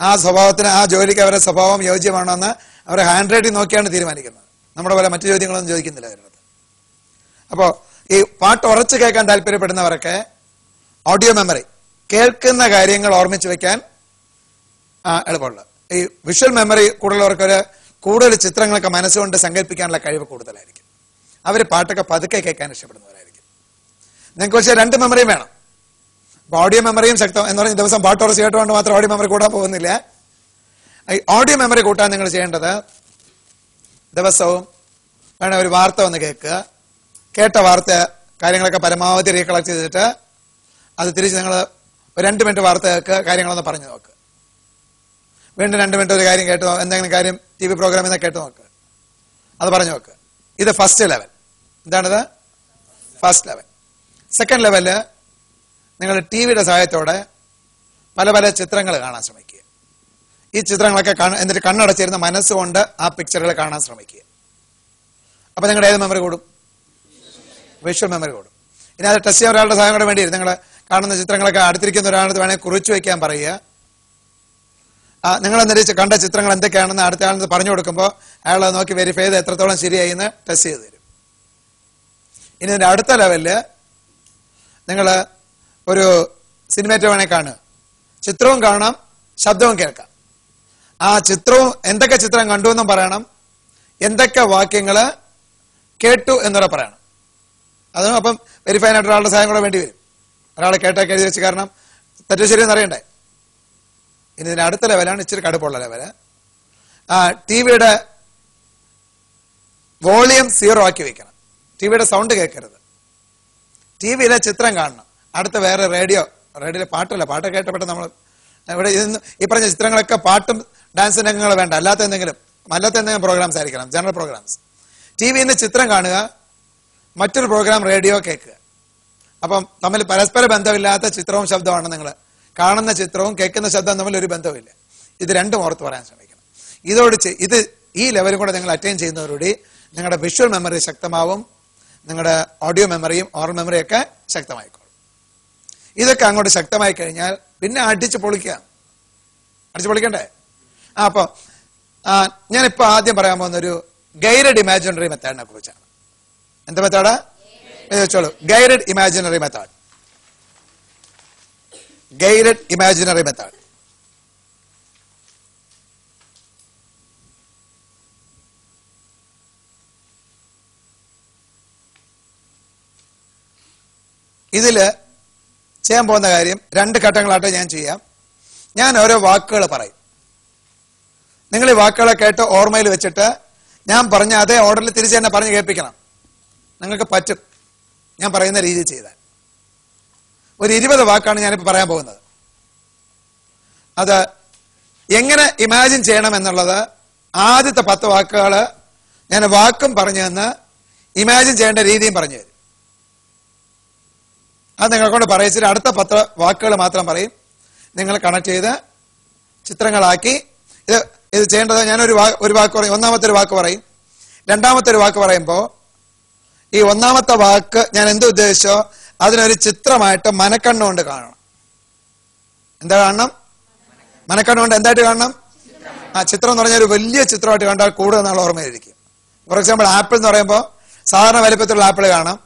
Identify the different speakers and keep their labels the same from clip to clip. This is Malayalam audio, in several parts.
Speaker 1: ആ സ്വഭാവത്തിന് ആ ജോലിക്ക് അവരുടെ സ്വഭാവം യോജ്യമാണോ എന്ന് അവരുടെ ഹാൻഡ് റൈറ്റിംഗ് നോക്കിയാണ് തീരുമാനിക്കുന്നത്. നമ്മുടെ പോലെ മറ്റു ചോദ്യങ്ങളൊന്നും ചോദിക്കുന്നില്ല അവരുടെ അപ്പോൾ ഈ പാട്ട് ഉറച്ചു കേൾക്കാൻ താല്പര്യപ്പെടുന്നവരൊക്കെ ഓഡിയോ മെമ്മറി കേൾക്കുന്ന കാര്യങ്ങൾ ഓർമ്മിച്ച് വെക്കാൻ എളുപ്പമുള്ള. ഈ വിഷ്വൽ മെമ്മറി കൂടുതലുള്ളവർക്കൊരു കൂടുതൽ ചിത്രങ്ങളൊക്കെ മനസ്സുകൊണ്ട് സങ്കല്പിക്കാനുള്ള കഴിവ് കൂടുതലായിരിക്കും. അവർ പാട്ടൊക്കെ പതുക്കെ കേൾക്കാൻ ഇഷ്ടപ്പെടുന്നവരായിരിക്കും. നിങ്ങൾക്ക് പക്ഷേ രണ്ട് മെമ്മറിയും വേണം. ഓഡിയോ മെമ്മറിയും ശക്തം എന്ന് പറഞ്ഞ ദിവസം പാട്ട് ഉറച്ച് കേട്ടുകൊണ്ട് മാത്രം ഓഡിയോ മെമ്മറി കൂടാൻ പോകുന്നില്ല. ഓഡിയോ മെമ്മറി കൂട്ടാൻ നിങ്ങൾ ചെയ്യേണ്ടത് ദിവസവും വേണം ഒരു വാർത്ത ഒന്ന് കേൾക്കുക. കേട്ട വാർത്ത കാര്യങ്ങളൊക്കെ പരമാവധി റീകളക്ട് ചെയ്തിട്ട് അത് തിരിച്ച് നിങ്ങൾ രണ്ട് മിനിറ്റ് വാർത്ത കേൾക്കുക കാര്യങ്ങളൊന്ന് പറഞ്ഞു നോക്കുക. വീണ്ടും രണ്ട് മിനിറ്റ് ഒരു കാര്യം കേട്ട് എന്തെങ്കിലും കാര്യം ടി വി പ്രോഗ്രാമിൽ നിന്ന് കേട്ട് നോക്കുക അത് പറഞ്ഞു നോക്കുക ഇത് ഫസ്റ്റ് ലെവൽ എന്താണിത്? ഫസ്റ്റ് ലെവൽ സെക്കൻഡ് ലെവൽ നിങ്ങൾ ടി വിയുടെ സഹായത്തോടെ പല പല ചിത്രങ്ങൾ കാണാൻ ശ്രമിക്കുക. ഈ ചിത്രങ്ങളൊക്കെ എന്നിട്ട് കണ്ണടച്ചിരുന്ന മനസ്സുകൊണ്ട് ആ പിക്ചറുകൾ കാണാൻ ശ്രമിക്കുക. അപ്പൊ നിങ്ങളുടെ ഏത് മെമ്മറി കൂടും? വിഷ്വൽ മെമ്മറി കൂടും. ഇനി അത് ടെസ്റ്റ് ചെയ്യാൻ ഒരാളുടെ സഹായം കൂടെ വേണ്ടി വരും നിങ്ങൾ കാണുന്ന ചിത്രങ്ങളൊക്കെ അടുത്തിരിക്കുന്ന ഒരാളത് വേണമെങ്കിൽ കുറിച്ച് വയ്ക്കാൻ പറയുക. നിങ്ങൾ എന്നിട്ട് കണ്ട ചിത്രങ്ങൾ എന്തൊക്കെയാണെന്ന് അടുത്ത ആളെന്ന് പറഞ്ഞു കൊടുക്കുമ്പോൾ അയാൾ നോക്കി വെരിഫൈ ചെയ്ത് എത്രത്തോളം ശരിയായി എന്ന് ടെസ്റ്റ് ചെയ്ത് തരും. ഇനി അടുത്ത ലെവലിൽ നിങ്ങൾ ഒരു സിനിമേറ്റ് വേണേ കാണുക. ചിത്രവും കാണാം ശബ്ദവും കേൾക്കാം. ആ ചിത്രവും എന്തൊക്കെ ചിത്രം കണ്ടു എന്നും പറയണം. എന്തൊക്കെ വാക്യങ്ങൾ കേട്ടു എന്നൂടെ പറയണം. അതും അപ്പം വെരിഫൈ ആയിട്ട് ഒരാളുടെ സഹായം കൂടെ വേണ്ടി വരും. ഒരാളെ കേട്ടൊക്കെ എഴുതി വെച്ച് കാരണം തെറ്റു ശരിയെന്ന് അറിയണ്ടേ? ഇനി ഇതിന് അടുത്ത ലെവലാണ് ഇച്ചിരി കടുപ്പുള്ള ലെവൽ. ആ ടി വിയുടെ വോളിയം സീറോ ആക്കി വെക്കണം. ടി വിയുടെ സൗണ്ട് കേൾക്കരുത്. ടി വിയിലെ ചിത്രം കാണണം. അടുത്ത വേറെ റേഡിയോ റേഡിയോ പാട്ടല്ല പാട്ട് കേട്ടപ്പെട്ട നമ്മൾ ഇവിടെ ഇന്ന് ഈ പറഞ്ഞ ചിത്രങ്ങളൊക്കെ പാട്ടും ഡാൻസ് രംഗങ്ങൾ വേണ്ട അല്ലാത്ത എന്തെങ്കിലും അല്ലാത്ത എന്തെങ്കിലും പ്രോഗ്രാംസ് ആയിരിക്കണം ജനറൽ പ്രോഗ്രാംസ് ടി വിയിൽ നിന്ന് ചിത്രം കാണുക മറ്റൊരു പ്രോഗ്രാം റേഡിയോ കേൾക്കുക. അപ്പം തമ്മിൽ പരസ്പര ബന്ധമില്ലാത്ത ചിത്രവും ശബ്ദമാണ് നിങ്ങൾ കാണുന്ന ചിത്രവും കേൾക്കുന്ന ശബ്ദവും തമ്മിൽ ഒരു ബന്ധവുമില്ല. ഇത് രണ്ടും ഓർത്ത് പറയാൻ ശ്രമിക്കണം. ഇതോട് ഇത് ഈ ലെവലും കൂടെ നിങ്ങൾ അറ്റൈൻ ചെയ്യുന്നതോടുകൂടി നിങ്ങളുടെ വിഷ്വൽ മെമ്മറി ശക്തമാവും നിങ്ങളുടെ ഓഡിയോ മെമ്മറിയും ഓറൽ മെമ്മറിയും ഒക്കെ ഇതൊക്കെ അങ്ങോട്ട് ശക്തമായി കഴിഞ്ഞാൽ പിന്നെ അടിച്ച് പൊളിക്കുക. അടിച്ച് പൊളിക്കണ്ടേ? ആ അപ്പൊ ആ, ഞാനിപ്പോ ആദ്യം പറയാൻ പോകുന്ന ഒരു ഗൈഡഡ് ഇമാജിനറി മെത്തേഡിനെ കുറിച്ചാണ്. എന്ത് മെത്തേഡ്? ചോദിച്ചോളൂ guided imaginary method. Guided imaginary method. ഇതിൽ ചെയ്യാൻ പോകുന്ന കാര്യം രണ്ട് ഘട്ടങ്ങളായിട്ട് ഞാൻ ചെയ്യാം. ഞാൻ ഓരോ വാക്കുകൾ പറയും. നിങ്ങൾ ഈ വാക്കുകളെ കേട്ട് ഓർമ്മയിൽ വെച്ചിട്ട് ഞാൻ പറഞ്ഞ അതേ ഓർഡറിൽ തിരിച്ച് തന്നെ പറഞ്ഞ് കേൾപ്പിക്കണം. നിങ്ങൾക്ക് പറ്റും. ഞാൻ പറയുന്ന രീതിയിൽ ചെയ്താൽ. ഒരു ഇരുപത് വാക്കാണ് ഞാനിപ്പോൾ പറയാൻ പോകുന്നത്. അത് എങ്ങനെ ഇമാജിൻ ചെയ്യണം എന്നുള്ളത് ആദ്യത്തെ പത്ത് വാക്കുകൾ ഞാൻ വാക്കും പറഞ്ഞു തന്ന് ഇമാജിൻ ചെയ്യേണ്ട രീതിയും പറഞ്ഞു തരും. അത് നിങ്ങളെ കൊണ്ട് പറയിച്ചിട്ട് അടുത്ത പത്ര വാക്കുകൾ മാത്രം പറയും. നിങ്ങൾ കണക്ട് ചെയ്ത് ചിത്രങ്ങളാക്കി. ഇത് ഇത് ചെയ്യേണ്ടത് ഞാനൊരു വാ ഒരു വാക്ക് പറയും. ഒന്നാമത്തെ ഒരു വാക്ക് പറയും. രണ്ടാമത്തെ ഒരു വാക്ക് പറയുമ്പോൾ ഈ ഒന്നാമത്തെ വാക്ക് ഞാൻ എന്ത് ഉദ്ദേശിച്ചോ അതിനൊരു ചിത്രമായിട്ട് മനക്കണ്ണുകൊണ്ട് കാണണം. എന്താ കാണണം? മനക്കണ്ണുകൊണ്ട് എന്തായിട്ട് കാണണം? ആ ചിത്രം എന്ന് പറഞ്ഞാൽ ഒരു വലിയ ചിത്രമായിട്ട് കണ്ടാൽ കൂടുതൽ നാൾ ഓർമ്മയിരിക്കും ഫോർ എക്സാമ്പിൾ ആപ്പിൾ എന്ന് പറയുമ്പോൾ സാധാരണ വലിപ്പത്തിലുള്ള ആപ്പിൾ കാണാം.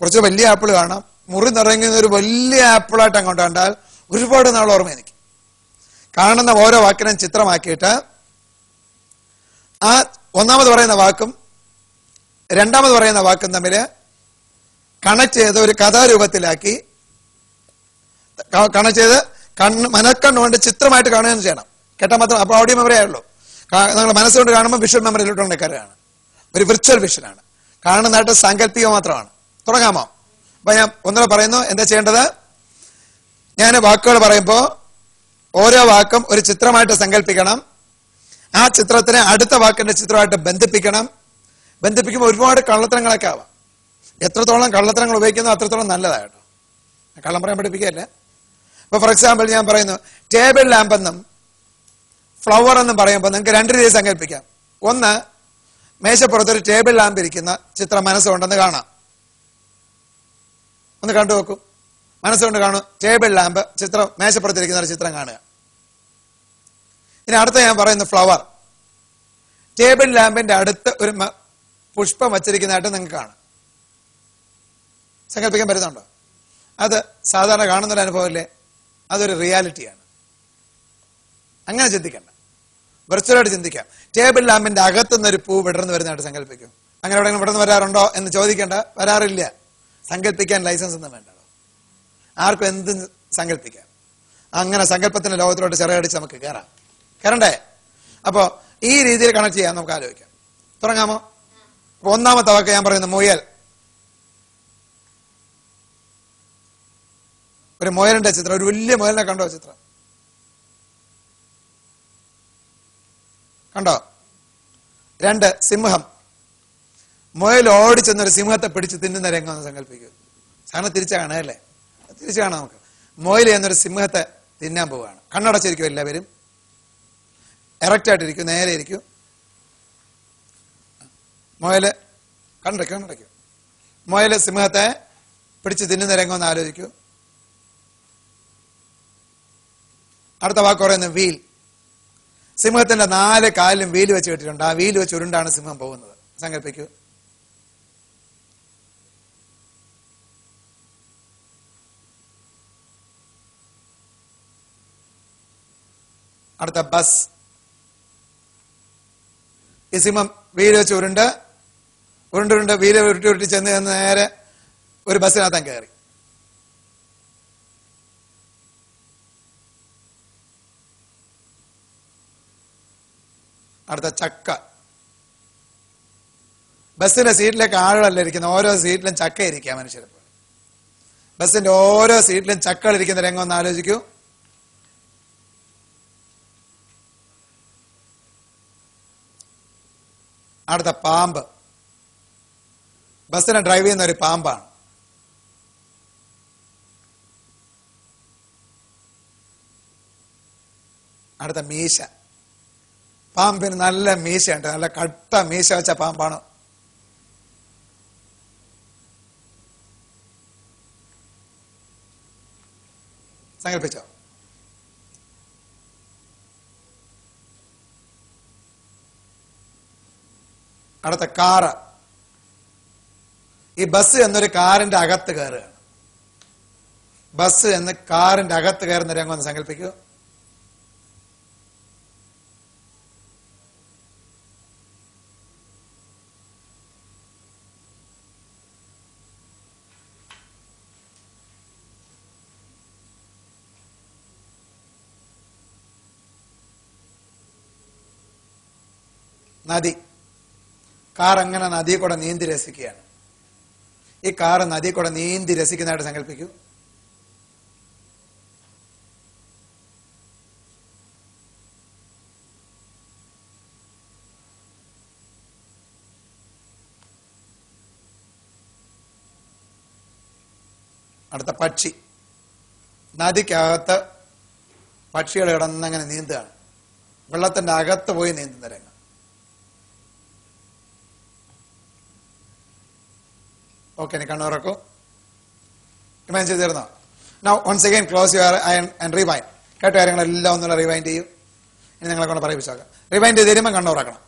Speaker 1: കുറച്ച് വലിയ ആപ്പിൾ കാണാം. മുറി നിറങ്ങുന്ന ഒരു വലിയ ആപ്പിളായിട്ട് അങ്ങോട്ട് കണ്ടാൽ ഒരുപാട് നാൾ ഓർമ്മ എനിക്ക്. കാണുന്ന ഓരോ വാക്കിനും ചിത്രമാക്കിയിട്ട് ആ ഒന്നാമത് പറയുന്ന വാക്കും രണ്ടാമത് പറയുന്ന വാക്കും തമ്മിൽ കണക്ട് ചെയ്ത് ഒരു കഥാരൂപത്തിലാക്കി കണക്ട് ചെയ്ത് കണ്ണ് മനക്കണ്ണുകൊണ്ട് ചിത്രമായിട്ട് കാണുകയും ചെയ്യണം. കേട്ടാൽ മാത്രം അപ്പോൾ ഓഡിയോ മെമ്മറി ആയുള്ളൂ. നിങ്ങൾ മനസ്സുകൊണ്ട് കാണുമ്പോൾ വിഷ്വൽ മെമ്മറി മെമ്മറിയിലോട്ട് കയറുകയാണ് ഒരു വിർച്വൽ വിഷനാണ് കാണുന്നതായിട്ട് സാങ്കല്പിക മാത്രമാണ്. തുടങ്ങാമോ? അപ്പൊ ഞാൻ ഒന്നുകൂടെ പറയുന്നു എന്താ ചെയ്യേണ്ടത്? ഞാൻ വാക്കുകൾ പറയുമ്പോൾ ഓരോ വാക്കും ഒരു ചിത്രമായിട്ട് സങ്കല്പിക്കണം. ആ ചിത്രത്തിനെ അടുത്ത വാക്കിന്റെ ചിത്രമായിട്ട് ബന്ധിപ്പിക്കണം. ബന്ധിപ്പിക്കുമ്പോൾ ഒരുപാട് കള്ളത്തരങ്ങളൊക്കെ ആവാം. എത്രത്തോളം കള്ളത്തരങ്ങൾ ഉപയോഗിക്കുന്നു അത്രത്തോളം നല്ലതായിട്ടോ. കള്ളം പറയാൻ പഠിപ്പിക്കുകയല്ല. ഇപ്പൊ ഫോർ എക്സാമ്പിൾ ഞാൻ പറയുന്നു ടേബിൾ ലാമ്പ് എന്നും ഫ്ലവർ എന്നും പറയുമ്പോൾ നിങ്ങൾക്ക് രണ്ട് രീതിയിൽ സങ്കല്പിക്കാം. ഒന്ന് മേശപ്പുറത്ത് ഒരു ടേബിൾ ലാമ്പ് ഇരിക്കുന്ന ചിത്രം മനസ്സുണ്ടെന്ന് കാണാം. ഒന്ന് കണ്ടു നോക്കൂ. മനസ്സുകൊണ്ട് കാണും. ടേബിൾ ലാമ്പ് ചിത്രം മേശപ്പുറത്തിരിക്കുന്ന ഒരു ചിത്രം കാണുക. ഇനി അടുത്ത ഞാൻ പറയുന്ന ഫ്ലവർ ടേബിൾ ലാമ്പിന്റെ അടുത്ത് ഒരു പുഷ്പം വച്ചിരിക്കുന്നതായിട്ട് നിങ്ങൾക്ക് കാണാം. സങ്കല്പിക്കാൻ പറ്റുന്നുണ്ടോ? അത് സാധാരണ കാണുന്നൊരു അനുഭവമല്ലേ? അതൊരു റിയാലിറ്റിയാണ് അങ്ങനെ ചിന്തിക്കണ്ട. വെർച്വലായിട്ട് ചിന്തിക്കാം. ടേബിൾ ലാമ്പിന്റെ അകത്തുനിന്ന് ഒരു പൂ വിടർന്ന് വരുന്നതായിട്ട് സങ്കല്പിക്കും. അങ്ങനെ എവിടെയെങ്കിലും വിടർന്ന് വരാറുണ്ടോ എന്ന് ചോദിക്കേണ്ട? വരാറില്ല. സങ്കല്പിക്കാൻ ലൈസൻസ് ഒന്നും വേണ്ട. ആർക്കും എന്ത് സങ്കല്പിക്കാം. അങ്ങനെ സങ്കല്പത്തിന്റെ ലോകത്തിലോട്ട് ചിറകടിച്ച് നമുക്ക് കയറാം കയറണ്ടേ അപ്പോ ഈ രീതിയിൽ കണക്ട് ചെയ്യാൻ നമുക്ക് ആലോചിക്കാം. തുടങ്ങാമോ? അപ്പൊ ഒന്നാമത്തെ വാക്ക് ഞാൻ പറയുന്നത് മുയൽ. ഒരു മുയലിന്റെ ചിത്രം ഒരു വലിയ മുയലിനെ കണ്ടോ ചിത്രം? കണ്ടോ? രണ്ട് സിംഹം. മുയൽ ഓടിച്ചെന്നൊരു സിംഹത്തെ പിടിച്ച് തിന്നുന്ന രംഗം ഒന്ന് സങ്കല്പിക്കുക സാധനം തിരിച്ചു കാണുകയല്ലേ തിരിച്ചു കാണാം നമുക്ക്. മുയൽ എന്നൊരു സിംഹത്തെ തിന്നാൻ പോവുകയാണ്. കണ്ണടച്ചിരിക്കും എല്ലാവരും. എറക്റ്റ് ആയിട്ടിരിക്കും നേരെ ഇരിക്കും മുയൽ കണ്ടടയ്ക്കും കണ്ടടയ്ക്കും മുയൽ സിംഹത്തെ പിടിച്ച് തിന്നുന്ന രംഗം ഒന്ന് ആലോചിക്കൂ. അടുത്ത വാക്ക് പറയുന്നത് വീൽ. സിംഹത്തിന്റെ നാല് കാലിലും വീൽ വെച്ച് കിട്ടിയിട്ടുണ്ട്. ആ വീൽ വെച്ച് ഉരുണ്ടാണ് സിംഹം പോകുന്നത്. സങ്കല്പിക്കൂ. അടുത്ത ബസ്. സിംഹം വീൽ വെച്ച് ഉരുണ്ട്. ഉരുണ്ടുരുണ്ട് വീൽ ഉരുട്ടി ഉരുട്ടി ചെന്ന് ചെന്ന് നേരെ ഒരു ബസ്സിനകത്താൻ കയറി. അടുത്ത ചക്ക. ബസ്സിന്റെ സീറ്റിലേക്ക് ആഴമല്ല ഇരിക്കുന്ന ഓരോ സീറ്റിലും ചക്ക ഇരിക്കുക മനുഷ്യരെ ബസ്സിന്റെ ഓരോ സീറ്റിലും ചക്കകൾ ഇരിക്കുന്ന രംഗം ഒന്ന് ആലോചിക്കൂ. അടുത്ത പാമ്പ്. ബസ്സിനെ ഡ്രൈവ് ചെയ്യുന്ന ഒരു പാമ്പാണ്. അടുത്ത മീശ. പാമ്പിന് നല്ല മീശയുണ്ട്. നല്ല കട്ട മീശ വെച്ച പാമ്പാണ്. സങ്കല്പിച്ചോ? അടുത്ത കാറ്. ഈ ബസ് എന്നൊരു കാറിന്റെ അകത്ത് കയറുകയാണ് ബസ് എന്ന് കാറിന്റെ അകത്ത് കയറുന്ന രംഗം ഒന്ന് സങ്കല്പിക്കൂ. നദി. കാർ അങ്ങനെ നദിയെ കൂടെ നീന്തി രസിക്കുകയാണ്. ഈ കാർ നദിയെ കൂടെ നീന്തി രസിക്കുന്നതായിട്ട് സങ്കല്പിക്കൂ. അടുത്ത പക്ഷി. നദിക്കകത്ത് പക്ഷികൾ കിടന്നങ്ങനെ നീന്തുകയാണ്. വെള്ളത്തിന്റെ അകത്ത് പോയി നീന്തുന്ന രംഗം ഓക്കെ കണ്ണു തുറക്കൂ ഇമാൻ ചെയ്ത് now once again close your eyes and rewind കേട്ട കാര്യങ്ങളെല്ലാം ഒന്നുള്ള റിവൈൻഡ് ചെയ്യും. ഇനി നിങ്ങളെ കൊണ്ട് പറയിപ്പിച്ചോക്കാം റിവൈൻഡ് ചെയ്ത് തരുമ്പോൾ കണ്ണുറക്കണം.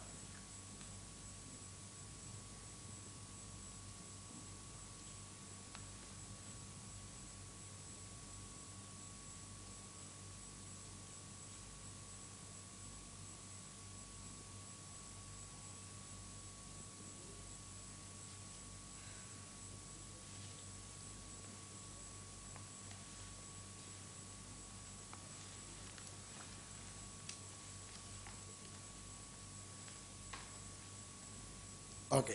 Speaker 1: ഓക്കെ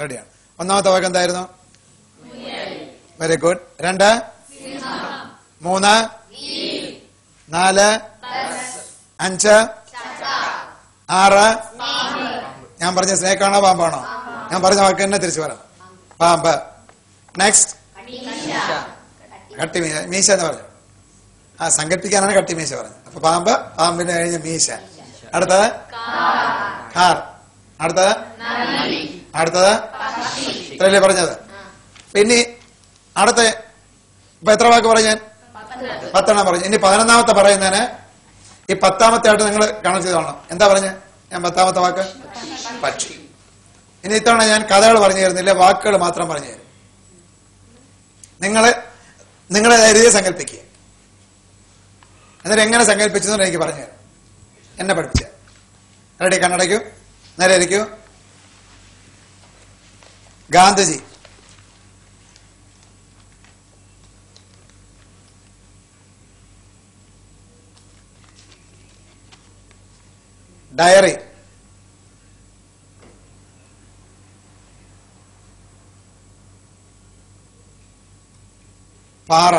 Speaker 1: റെഡിയാണ് ഒന്നാമത്തെ വാക്ക് എന്തായിരുന്നു? വെരി ഗുഡ് രണ്ട്. മൂന്ന്. നാല്. അഞ്ച്. ആറ്. ഞാൻ പറഞ്ഞ സ്നേക്കാണോ പാമ്പാണോ? ഞാൻ പറഞ്ഞ വാക്ക് തന്നെ തിരിച്ചു വരാം പാമ്പ്. നെക്സ്റ്റ് കട്ടി മീശ മീശ എന്ന് പറഞ്ഞു. ആ സങ്കല്പിക്കാനാണ് കട്ടി മീശ പറഞ്ഞത്. അപ്പൊ പാമ്പ് പാമ്പിന് കഴിഞ്ഞ മീശ. അടുത്തത്? കാർ. അടുത്തത്? അടുത്തത്? ഇത്രയല്ലേ പറഞ്ഞത്? പിന്നെ അടുത്ത ഇപ്പൊ എത്ര വാക്ക് പറഞ്ഞു ഞാൻ? പത്തെണ്ണം പറഞ്ഞു. ഇനി പതിനൊന്നാമത്തെ പറയുന്നതിന് ഈ പത്താമത്തെ ആയിട്ട് നിങ്ങൾ കണക്ട് ചെയ്തോളണം എന്താ പറഞ്ഞ? ഞാൻ പത്താമത്തെ വാക്ക്? പക്ഷി. ഇനി ഇത്തവണ ഞാൻ കഥകൾ പറഞ്ഞു തരുന്നില്ല വാക്കുകൾ മാത്രം പറഞ്ഞു തരും. നിങ്ങൾ നിങ്ങളെ രീതിയെ സങ്കല്പിക്കുക. എന്നിട്ട് എങ്ങനെ സങ്കല്പിച്ചു എന്ന് എനിക്ക് പറഞ്ഞു തരാം. എന്നെ പഠിപ്പിച്ച. റെഡി കണ്ണടയ്ക്കൂ. നേരെ ഇരിക്കൂ ഗാന്ധിജി. ഡയറി. പാറ.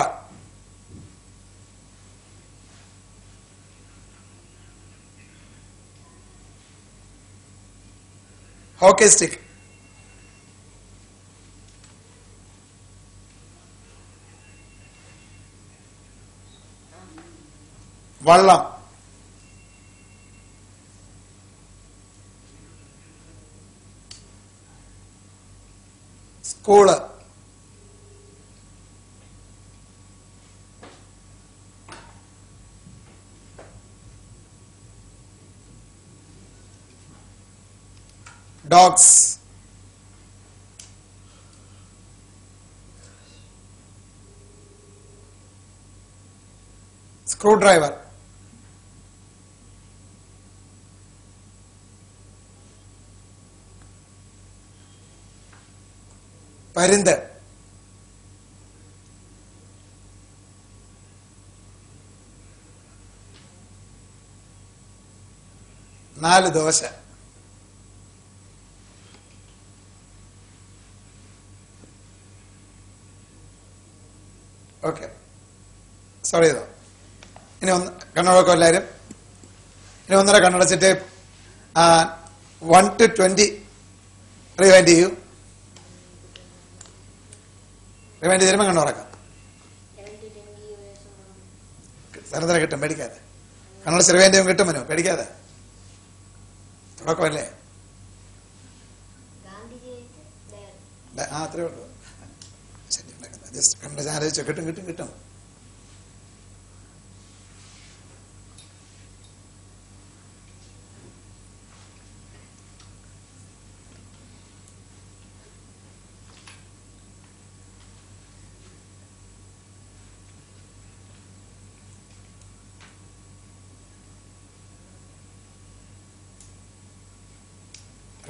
Speaker 1: ഹോക്കി സ്റ്റിക്ക് വള്ളം. സ്കൂൾ. സ്ക്രൂ ഡ്രൈവർ പരുന്ത്. നാല് ദോശ ഓക്കെ സോറി ചെയ്തോ ഇനി ഒന്ന് കണ്ണടക്കം എല്ലാവരും. ഇനി ഒന്നര കണ്ണടച്ചിട്ട് വൺ ടു ട്വന്റി റിവൈൻഡ് ചെയ്യൂ. റിവൈൻഡ് ചെയ്തിരുമ്പോ കണ്ണുറക്കാം സ്ഥലത്തിനെ കിട്ടും പേടിക്കാതെ. കണ്ണടച്ച് റിവൈൻഡ് ചെയ്യുമ്പോൾ കിട്ടും മനോ പേടിക്കാതെ. തുടക്കമല്ലേ? ആ അത്രേ ഉള്ളൂ. ശരി ജസ്റ്റ് കണ്ണടച്ച് ആലോചിച്ചോ. കിട്ടും കിട്ടും കിട്ടും.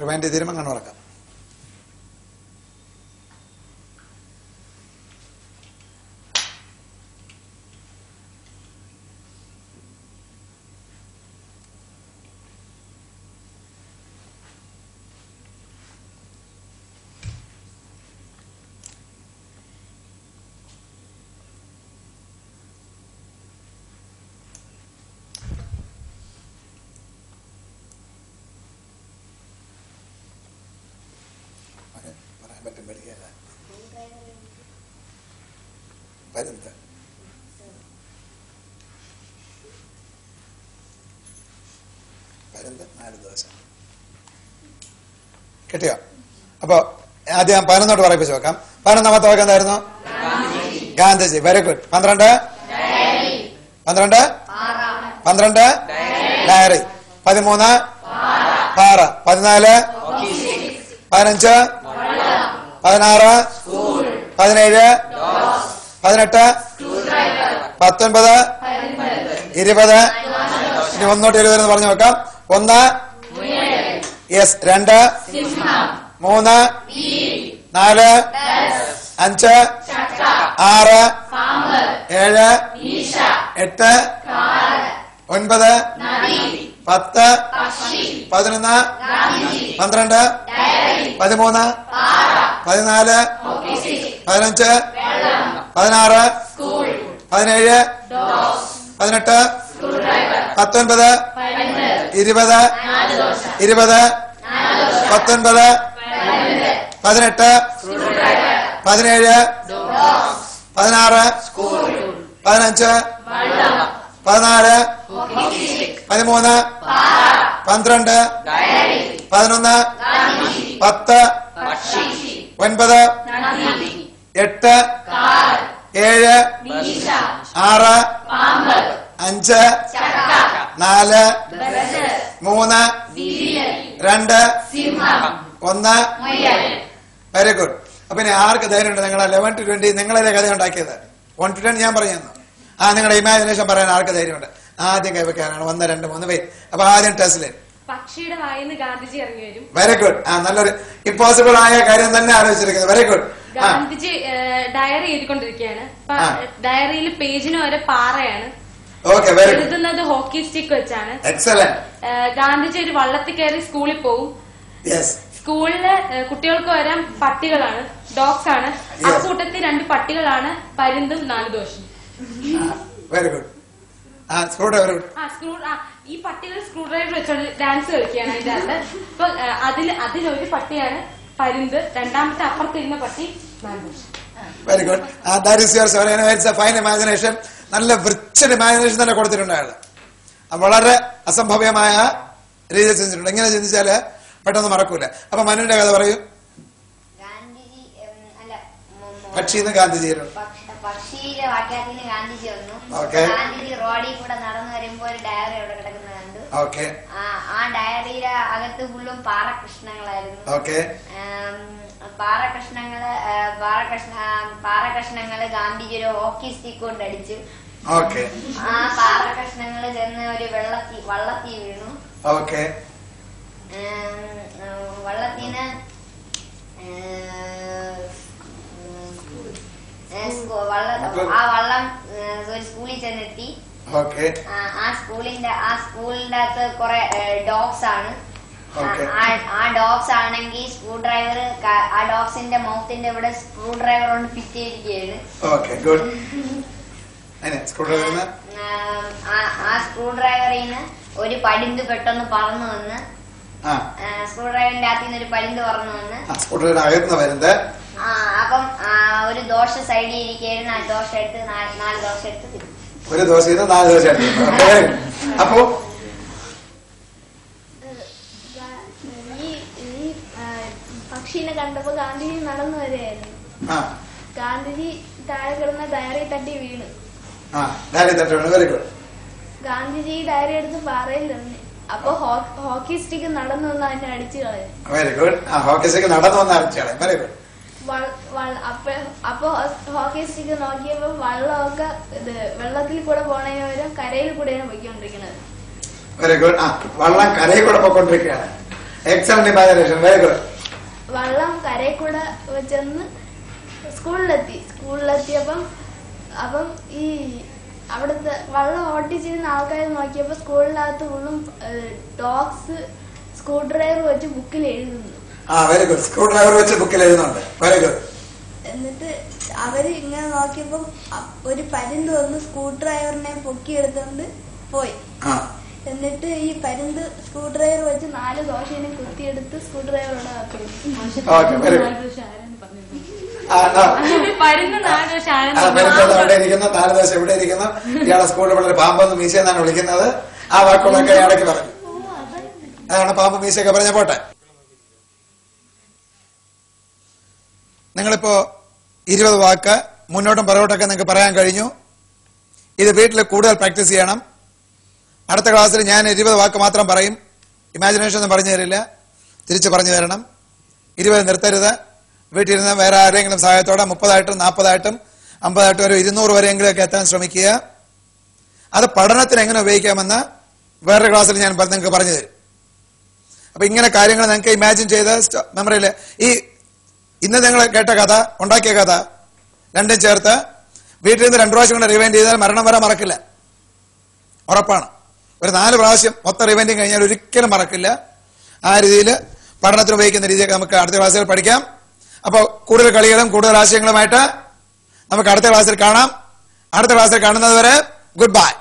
Speaker 1: റിവൈൻഡ് അങ്ങനെ തരുമ്പോൾ കണ്ണുറക്കാം ഓക്കേ, പറയാൻ പറ്റും പേടിക്കാതെ പരുന്ത് പരുന്ത് നാല് ദിവസം. കിട്ടിയോ? അപ്പൊ ആദ്യം പതിനൊന്നോട്ട് പറയിപ്പിച്ച് നോക്കാം പതിനൊന്നാമത്തെ വാക്ക് എന്തായിരുന്നു? ഗാന്ധിജി. വെരി ഗുഡ് പന്ത്രണ്ട്? പന്ത്രണ്ട്? പന്ത്രണ്ട്? ഡയറി. പതിമൂന്ന്? പാറ. പതിനാല്? പതിനഞ്ച്? പതിനാറ്? പതിനേഴ്? പതിനെട്ട്? പത്തൊൻപത്? ഇരുപത്? ഇനി ഒന്നോട്ട് ഇരുപത് എന്ന് പറഞ്ഞു വെക്കാം. ഒന്ന്. യെസ് രണ്ട്. മൂന്ന്. നാല്. അഞ്ച്. ആറ്. ഏഴ്. എട്ട്. ഒൻപത്. പത്ത്. പതിനൊന്ന്. പന്ത്രണ്ട്. പതിമൂന്ന്. പതിനാല്. പതിനഞ്ച്. പതിനാറ്. പതിനേഴ്. പതിനെട്ട്. പത്തൊൻപത്. ഇരുപത് ഇരുപത് പത്തൊൻപത് പതിനെട്ട് പതിനേഴ് പതിനാറ് പതിനഞ്ച് പതിനാല് പതിമൂന്ന് പന്ത്രണ്ട് പതിനൊന്ന് പത്ത് ഒൻപത് എട്ട് ഏഴ് ആറ് അഞ്ച് നാല് മൂന്ന് രണ്ട് ഒന്ന് വെരി ഗുഡ് അപ്പൊ ഇനി ആർക്ക് ധൈര്യം ഉണ്ട് നിങ്ങൾ ലെവൻ ടു ട്വന്റി നിങ്ങളല്ലേ കഥ ഉണ്ടാക്കിയത്? വൺ ടു ട്വന്റി ഞാൻ പറഞ്ഞു തന്നു ആ നിങ്ങളുടെ ഇമാജിനേഷൻ പറയാൻ ആർക്ക് ധൈര്യമുണ്ട്? ആദ്യം കൈവയ്ക്കാനാണ്. ഒന്ന് രണ്ട് മൂന്ന്. പേര് അപ്പൊ ആദ്യം ടെസ്റ്റിൽ
Speaker 2: പക്ഷിയുടെ വായിന്ന് ഗാന്ധിജി ഇറങ്ങി വരും.
Speaker 1: വെരി ഗുഡ് ആ നല്ലൊരു ഇമ്പോസിബിൾ ആയ കാര്യം തന്നെ ആലോചിച്ചിരിക്കുന്നത് വെരി ഗുഡ്
Speaker 2: ഗാന്ധിജി ഡയറി എഴുതിക്കൊണ്ടിരിക്കുകയാണ്. ഡയറിയിൽ പേജിന് വരെ പാറയാണ്.
Speaker 1: ഓക്കെ വെരി
Speaker 2: എഴുതുന്നത് ഹോക്കി സ്റ്റിക്ക് വെച്ചാണ്.
Speaker 1: എക്സലന്റ്
Speaker 2: ഗാന്ധിജി ഒരു വള്ളത്തിൽ കയറി സ്കൂളിൽ പോവും. സ്കൂളിൽ കുട്ടികൾക്ക് വരാൻ പട്ടികളാണ് ഡോഗ്സ് ആണ്. ആ കൂട്ടത്തിൽ രണ്ട് പട്ടികളാണ് പരുന്തും നാല്
Speaker 1: വെരി ഗുഡ് ആ സ്ക്രൂ ഗുഡ്
Speaker 2: ആ സ്ക്രൂ ആ ഈ പട്ടികൾ സ്ക്രൂ ഡ്രൈവർ വെച്ചോണ്ട് ഡാൻസ് കളിക്കുകയാണ് അതിന്റെ അകത്ത്. അപ്പൊ അതിൽ അതിലൊരു പട്ടിയാണ് പരുന്ത്. രണ്ടാമത്തെ അപ്പുറത്തിരുന്ന പട്ടി നാല് ദോഷം.
Speaker 1: Very good that is your a fine imagination നല്ല വൃച്ചൻ ഇമാജിനേഷൻ തന്നെ കൊടുത്തിട്ടുണ്ട് അയാൾ വളരെ അസംഭവ്യമായ രീതിയിൽ ചിന്തിച്ചിട്ടുണ്ട്. എങ്ങനെ ചിന്തിച്ചാൽ പെട്ടെന്ന് മറക്കൂല. അപ്പൊ മനുവിന്റെ കഥ പറയൂ.
Speaker 3: പക്ഷ- ഗാന്ധിജി കണ്ടു.
Speaker 1: ഓക്കെ.
Speaker 3: ആ ഡയറിയുടെ അകത്ത് ഫുള്ളും പാറകൃഷ്ണങ്ങളായിരുന്നു
Speaker 1: ഓക്കെ.
Speaker 3: പാറകഷ്ണങ്ങൾ പാറകഷ്ണ പാറകഷ്ണങ്ങൾ ഗാന്ധിജി ഒരു ഹോക്കി സ്റ്റിക്ക് കൊണ്ട് അടിച്ചു.
Speaker 1: ഓക്കെ.
Speaker 3: ആ പാറകഷ്ണങ്ങൾ ചെന്ന് ഒരു വെള്ളത്തി വള്ളത്തി വീണു.
Speaker 1: ഓക്കെ.
Speaker 3: വള്ളത്തിന് ആ, വള്ളം ഒരു സ്കൂളിൽ ചെന്നെത്തി. ആ സ്കൂളിന്റെ ആ സ്കൂളിന്റെ അകത്ത് കുറെ ഡോഗ്സ് ആണ്. ആ, ഡോഗ്സ് ആണെങ്കിൽ സ്ക്രൂ ഡ്രൈവർ ആ ഡോഗ്സിന്റെ മൗത്തിന്റെ ഇവിടെ സ്ക്രൂ ഡ്രൈവർ കൊണ്ട് ഫിറ്റ് ചെയ്തിരിക്കുകയാണ്.
Speaker 1: ഓക്കെ ഗുഡ് സ്കൂൾ ഡ്രൈവറിന്
Speaker 3: ആ, സ്ക്രൂ ഡ്രൈവറിന് ഒരു പടിന്ത് പെട്ടെന്ന് പറന്നു വന്ന് സ്ക്രൂ ഡ്രൈവറിന്റെ അകത്ത് ഒരു പടിന്ത് പറന്നു വന്ന്.
Speaker 1: ആ സ്കൂൾ ഡ്രൈവറിന് അകത്തുനിന്ന് വരുന്നത്
Speaker 3: ആ, അപ്പം ഒരു ദോശ സൈഡിൽ ഇരിക്കുകയായിരുന്നു. ആ ദോശ എടുത്ത് നാല് നാല് ദോശ എടുത്ത്
Speaker 1: ഒരു ദോശ നാല് ദോശ എടുത്തു അപ്പോ
Speaker 4: ഈ ഈ ആ, പക്ഷീനെ കണ്ടപ്പോ ഗാന്ധിജി നടന്നു വരികയായിരുന്നു. ഗാന്ധിജി താഴെ കിടന്ന ഡയറി തട്ടി വീണ്.
Speaker 1: ആ diary very good
Speaker 4: Gandhiji diary എടുത്ത് പാറയിൽ നിന്ന് അപ്പൊ ഹോക്കി സ്റ്റിക്ക് നടന്നു വന്ന് അതിനെ അടിച്ചു കളയും.
Speaker 1: വെരി ഗുഡ് ആ ഹോക്കി സ്റ്റിക്ക് നടന്നു വന്ന വെരി ഗുഡ്
Speaker 4: അപ്പൊ ഹോക്കി സ്റ്റിക്ക് നോക്കിയപ്പോ വെള്ളമൊക്കെ ഇത് വെള്ളത്തിൽ കൂടെ പകരം കരയിൽ കൂടെയാണ് പോയിക്കൊണ്ടിരിക്കുന്നത്.
Speaker 1: വെരി ഗുഡ് ആ വള്ളം കരയിൽ കൂടെ പോയിക്കൊണ്ടിരിക്കുകയാണ്. എക്സലന്റ് ഇമാജിനേഷൻ വെരി ഗുഡ്
Speaker 4: വള്ളം കരയിൽ കൂടെ ചെന്ന് സ്കൂളിലെത്തി. സ്കൂളിലെത്തിയപ്പം അപ്പം ഈ അവിടുത്തെ വള്ളം ഓട്ടിച്ചിരുന്ന ആൾക്കാർ നോക്കിയപ്പോൾ സ്കൂളിനകത്ത് ഫുള്ളും ഡോഗ്സ് സ്ക്രൂ ഡ്രൈവർ വെച്ച് ബുക്കിൽ എഴുതുന്നു.
Speaker 1: ആ വെരി ഗുഡ് സ്ക്രൂ ഡ്രൈവർ വെച്ച് ബുക്കിൽ എഴുതുന്നുണ്ട്. വെരി ഗുഡ്
Speaker 4: എന്നിട്ട് അവർ ഇങ്ങനെ നോക്കിയപ്പം ഒരു പരിന്ത് വന്ന് സ്ക്രൂ ഡ്രൈവറിനെ പൊക്കിയെടുത്തോണ്ട് പോയി.
Speaker 1: ആ.
Speaker 4: എന്നിട്ട് ഈ പരുന്ത് സ്ക്രൂ ഡ്രൈവർ വെച്ച് നാല് ദോശയിനെ കുത്തിയെടുത്ത് സ്ക്രൂ ഡ്രൈവറോട്
Speaker 1: ഇരിക്കുന്നു നാല് ദോശ എവിടെ ഇരിക്കുന്നു. ഇയാളെ സ്കൂളിൽ വളരെ പാമ്പെന്ന് മീശയെന്നാണ് വിളിക്കുന്നത്. ആ വാക്കുകളൊക്കെ ഇടയ്ക്ക് പറഞ്ഞു. അതാണ് പാമ്പ് മീശയൊക്കെ പറഞ്ഞ പോട്ടെ. നിങ്ങളിപ്പോ ഇരുപത് വാക്ക് മുന്നോട്ടും പുറകോട്ടൊക്കെ നിങ്ങൾക്ക് പറയാൻ കഴിഞ്ഞു. ഇത് വീട്ടിൽ കൂടുതൽ പ്രാക്ടീസ് ചെയ്യണം. അടുത്ത ക്ലാസ്സിൽ ഞാൻ ഇരുപത് വാക്ക് മാത്രം പറയും. ഇമാജിനേഷൻ ഒന്നും പറഞ്ഞു തരില്ല. തിരിച്ചു പറഞ്ഞു തരണം. ഇരുപത് നിർത്തരുത്. വീട്ടിലിരുന്ന് വേറെ ആരെങ്കിലും സഹായത്തോടെ മുപ്പതായിട്ടും നാൽപ്പതായിട്ടും അമ്പതായിട്ടും ഒരു ഇരുന്നൂറ് വരെയെങ്കിലും ഒക്കെ എത്താൻ ശ്രമിക്കുക. അത് പഠനത്തിന് എങ്ങനെ ഉപയോഗിക്കാമെന്ന് വേറൊരു ക്ലാസ്സിൽ ഞാൻ നിങ്ങൾക്ക് പറഞ്ഞു തരും. അപ്പൊ ഇങ്ങനെ കാര്യങ്ങൾ നിങ്ങൾക്ക് ഇമാജിൻ ചെയ്ത് മെമ്മറിയിൽ ഈ ഇന്ന് നിങ്ങൾ കേട്ട കഥ ഉണ്ടാക്കിയ കഥ രണ്ടും ചേർത്ത് വീട്ടിൽ നിന്ന് രണ്ടു പ്രാവശ്യം കൊണ്ട് റിവൈൻഡ് ചെയ്താൽ മരണം വരെ മറക്കില്ല. ഉറപ്പാണ്. ഒരു നാല് പ്രാവശ്യം മൊത്തം റിവൈൻഡിങ് കഴിഞ്ഞാൽ ഒരിക്കലും മറക്കില്ല. ആ രീതിയിൽ പഠനത്തിന് ഉപയോഗിക്കുന്ന രീതിയൊക്കെ നമുക്ക് അടുത്ത ക്ലാസ്സിൽ പഠിക്കാം. അപ്പോൾ കൂടുതൽ കളികളും കൂടുതൽ ആശയങ്ങളുമായിട്ട് നമുക്ക് അടുത്ത ക്ലാസ്സിൽ കാണാം. അടുത്ത ക്ലാസ്സിൽ കാണുന്നത് വരെ ഗുഡ് ബൈ